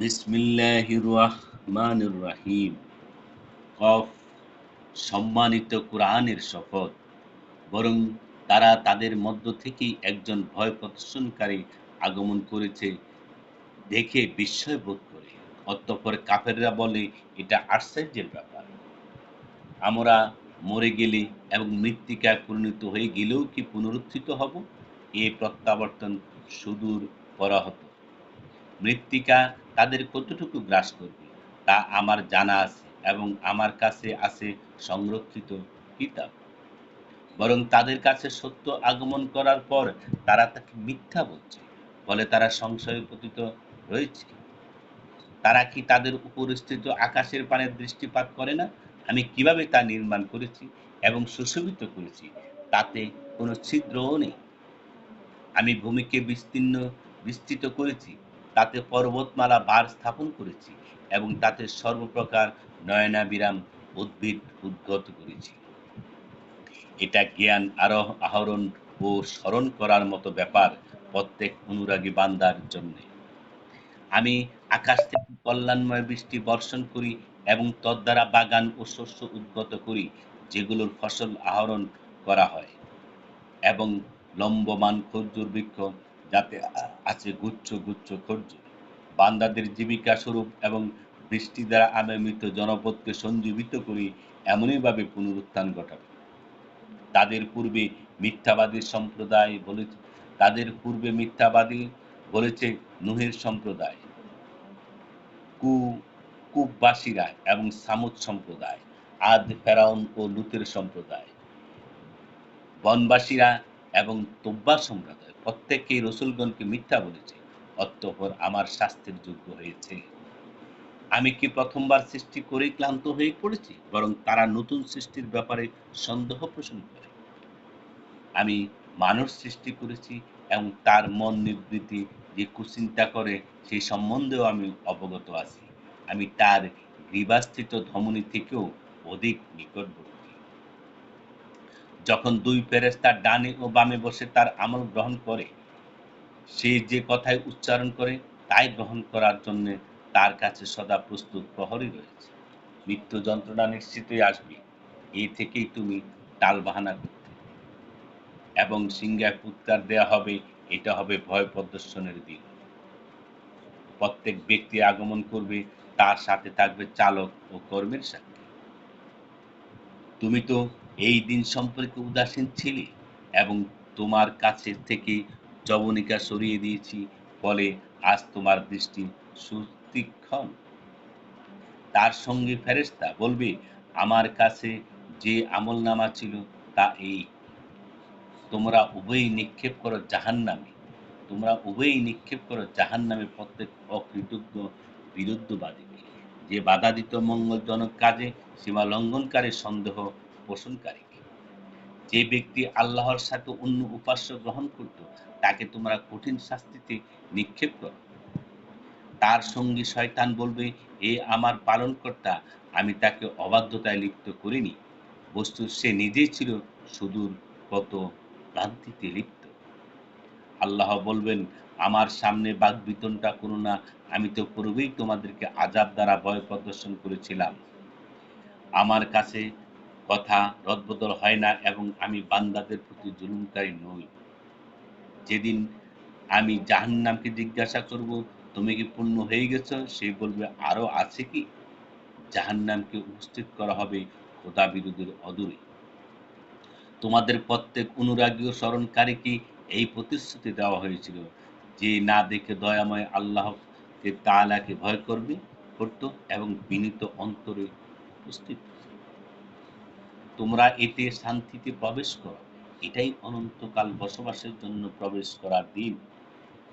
বিসমিল্লাহির রহমানির রাহিম কফ, সম্মানিত কোরআনের শপথ। বরং তারা তাদের মধ্য থেকেই একজন ভয় প্রদর্শনকারী আগমন করেছে, দেখে বিস্ময় বোধ করে। অতঃপর কাফেররা বলে, এটা আশ্চর্যের ব্যাপার। আমরা মরে গেলে এবং মৃত্তিকায় পরিণত হয়ে গেলেও কি পুনরুত্থিত হব? এ প্রত্যাবর্তন সুদূর পরাহত। মৃত্তিকা তাদের কতটুকু গ্রাস করবে? তা আমার জানা আছে এবং আমার কাছে আছে সংরক্ষিত কিতাব। বরং তাদের কাছে সত্য আগমন করার পর তারা তাকে মিথ্যা বলছে, ফলে তারা সংশয়ে পতিত রয়েছে। তারা কি তাদের উপর স্থিত আকাশের পানে দৃষ্টিপাত করে না? আমি কীভাবে তা নির্মাণ করেছি এবং সুশোভিত করেছি তাতে কোনো ছিদ্রও নেই। আমি ভূমিকে বিস্তীর্ণ, বিস্তৃত করেছি তাতে পর্বতমালা বার স্থাপন করেছি এবং তাতে সর্বপ্রকার নয়নাবিরাম উদ্ভিদ উদ্গত করেছি। এটা জ্ঞান আরোহ আহরণ ও স্মরণ করার মতো ব্যাপার প্রত্যেক অনুরাগী বান্দার জন্য। আমি আকাশ থেকে কল্যাণময় বৃষ্টি বর্ষণ করি এবং তদ্বারা বাগান ও শস্য উদ্গত করি, যেগুলোর ফসল আহরণ করা হয় এবং লম্বমান খর্জুর বৃক্ষ যাতে আছে গুচ্ছ গুচ্ছ খর্জুর বান্দাদের জীবিকা স্বরূপ এবং বৃষ্টি দ্বারা মৃত জনপদকে সঞ্জীবিত করি এমনইভাবে পুনরুত্থান ঘটাবে। তাদের পূর্বে মিথ্যাবাদী সম্প্রদায় বলেছে, তাদের পূর্বে মিথ্যাবাদী বলেছে নুহের সম্প্রদায়। কু, কুববাসীরা এবং সামুদ সম্প্রদায়, আদ, ফেরাউন ও লুতের সম্প্রদায়। বনবাসীরা এবং তোব্বার সম্প্রদায় প্রত্যেকেই রসুলগণকে মিথ্যা বলেছে, অতঃপর আমার শাস্তির যোগ্য হয়েছে। আমি কি প্রথমবার সৃষ্টি করেই ক্লান্ত হয়ে পড়েছি, বরং তারা নতুন সৃষ্টির ব্যাপারে সন্দেহ পোষণ করে? আমি মানুষ সৃষ্টি করেছি এবং তার মন নিবৃত্তি যে কুচিন্তা করে সেই সম্বন্ধেও আমি অবগত আছি। আমি তার গ্রীবাস্থিত ধমনী থেকেও অধিক নিকটবর্তী। যখন দুই ফেরেস্তার ডানে ও বামে বসে তার আমল গ্রহণ করে, সে যে কথায় উচ্চারণ করে তাই গ্রহণ করার জন্য তার কাছে সদা প্রস্তুত প্রহরী রয়েছে। মৃত্যু যন্ত্রণা নিশ্চিতই আসবে। এ থেকেই তুমি টাল বাহানা করতে। এবং সিংহায় পুৎকার দেয়া হবে, এটা হবে ভয় প্রদর্শনের দিন। প্রত্যেক ব্যক্তি আগমন করবে, তার সাথে থাকবে চালক ও কর্মের সাথে। তুমি তো এই দিন সম্পর্কে উদাসীন ছিলে এবং তোমার কাছে থেকে জবনিকা সরিয়ে দিয়েছি, ফলে আজ তোমার দৃষ্টি সুতীক্ষণ। তার সঙ্গে ফেরেস্তা বলবে, আমার কাছে যে আমল নামা ছিল তা এই। তোমরা উভয়ই নিক্ষেপ করো জাহান নামে তোমরা উভয়ই নিক্ষেপ করো জাহান নামে প্রত্যেক অকৃতজ্ঞ বিরুদ্ধবাদী যে বাধা দিত মঙ্গলজনক কাজে সীমা লঙ্ঘনকারী সন্দেহ পোষণকারী যে ব্যক্তি আল্লাহর সাথে অন্য উপাস্য গ্রহণ করত, তাকে তোমরা কঠিন শাস্তিতে নিক্ষেপ করো। তার সঙ্গী শয়তান বলবে এ আমার পালনকর্তা, আমি তাকে অবাধ্যতায় লিপ্ত করিনি। বস্তু সে নিজেই ছিল সুদূর কত ভ্রান্তিতে লিপ্ত। আল্লাহ বলবেন, আমার সামনে বাঘ বিতনটা করো না, আমি তো পূর্বেই তোমাদেরকে আজাব দ্বারা ভয় প্রদর্শন করেছিলাম। আমার কাছে কথা রদবদল হয় না এবং আমি বান্দাদের প্রতি জুলুমকারী নই। যেদিন আমি জাহান্নামকে জিজ্ঞাসা করব, তুমি কি পূর্ণ হয়ে গেছো? সে বলবে, আরও আছে কি? জাহান্নামকে উপস্থিত করা হবে খোদা বিরোধীর অদূরে। তোমাদের প্রত্যেক অনুরাগীয় স্মরণকারীকে এই প্রতিশ্রুতি দেওয়া হয়েছিল যে না দেখে দয়াময় আল্লাহকে তালাকে ভয় করবে করত এবং বিনীত অন্তরে উপস্থিত। তোমরা এতে শান্তিতে প্রবেশ করো। এটাই অনন্তকাল বসবাসের জন্য প্রবেশ করার দিন।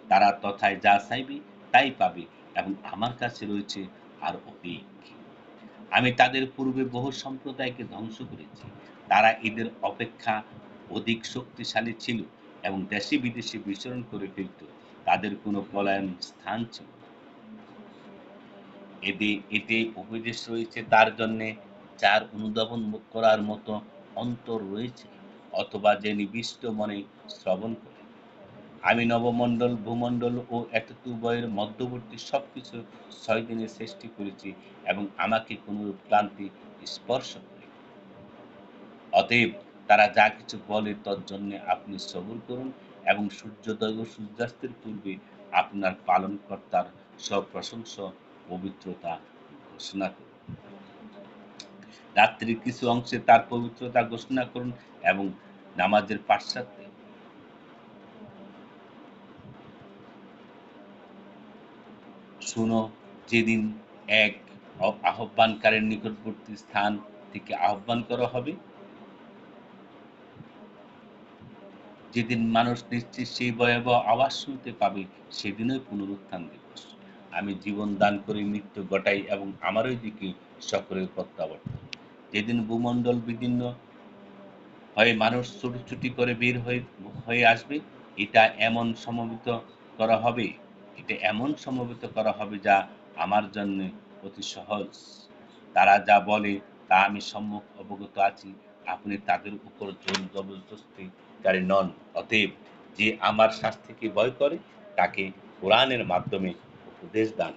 তারা তথায় যা চাইবে তাই পাবে এবং আমার কাছে রয়েছে আর অপেক আমি তাদের পূর্বে বহু সম্প্রদায়কে ধ্বংস করেছি। তারা এদের অপেক্ষা অধিক শক্তিশালী ছিল এবং দেশে বিদেশে বিচরণ করে ফিরত তাদের কোনো পলায়ন স্থান ছিল এতে এতে উপদেশ রয়েছে তার জন্য যার অনুধাবন করার মতো অন্তর রয়েছে, অথবা যে নিবিষ্ট মনে শ্রবণ করে। আমি নবমণ্ডল, ভূমণ্ডল ও এতত উভয়ের মধ্যবর্তী সবকিছু ছয় দিনে সৃষ্টি করেছি এবং আমাকে কোনো ক্লান্তি স্পর্শ করে। অতএব তারা যা কিছু বলে তর জন্য আপনি সবর করুন এবং সূর্যোদয় ও সূর্যাস্তের পূর্বে আপনার পালনকর্তার সপ্রশংস পবিত্রতা ঘোষণা করুন। রাত্রির কিছু অংশে তার পবিত্রতা ঘোষণা করুন এবং নামাজের পাশ্চাত্যে। শুনো, যেদিন এক আহ্বানকারীর নিকটবর্তী স্থান থেকে আহ্বান করা হবে, যেদিন মানুষ নিশ্চিত সেই ভয়াবহ আওয়াজ শুনতে পাবে, সেদিনই পুনরুত্থান দিবস। আমি জীবন দান করে মৃত্যু ঘটাই এবং আমারই দিকে সকলের প্রত্যাবর্তন। যেদিন ভূমণ্ডল বিভিন্ন হয়ে, মানুষ ছুটি করে বের হয়ে হয়ে আসবে, এটা এমন সমবেত করা হবে, এটা এমন সমবেত করা হবে যা আমার জন্য অতি সহজ। তারা যা বলে, তা আমি সম্মুখ অবগত আছি, আপনি তাদের উপর জোর জবরদস্তিকারী নন। অতএব যে আমার শাস্তিকে ভয় করে, তাকে কোরআনের মাধ্যমে উপদেশ দান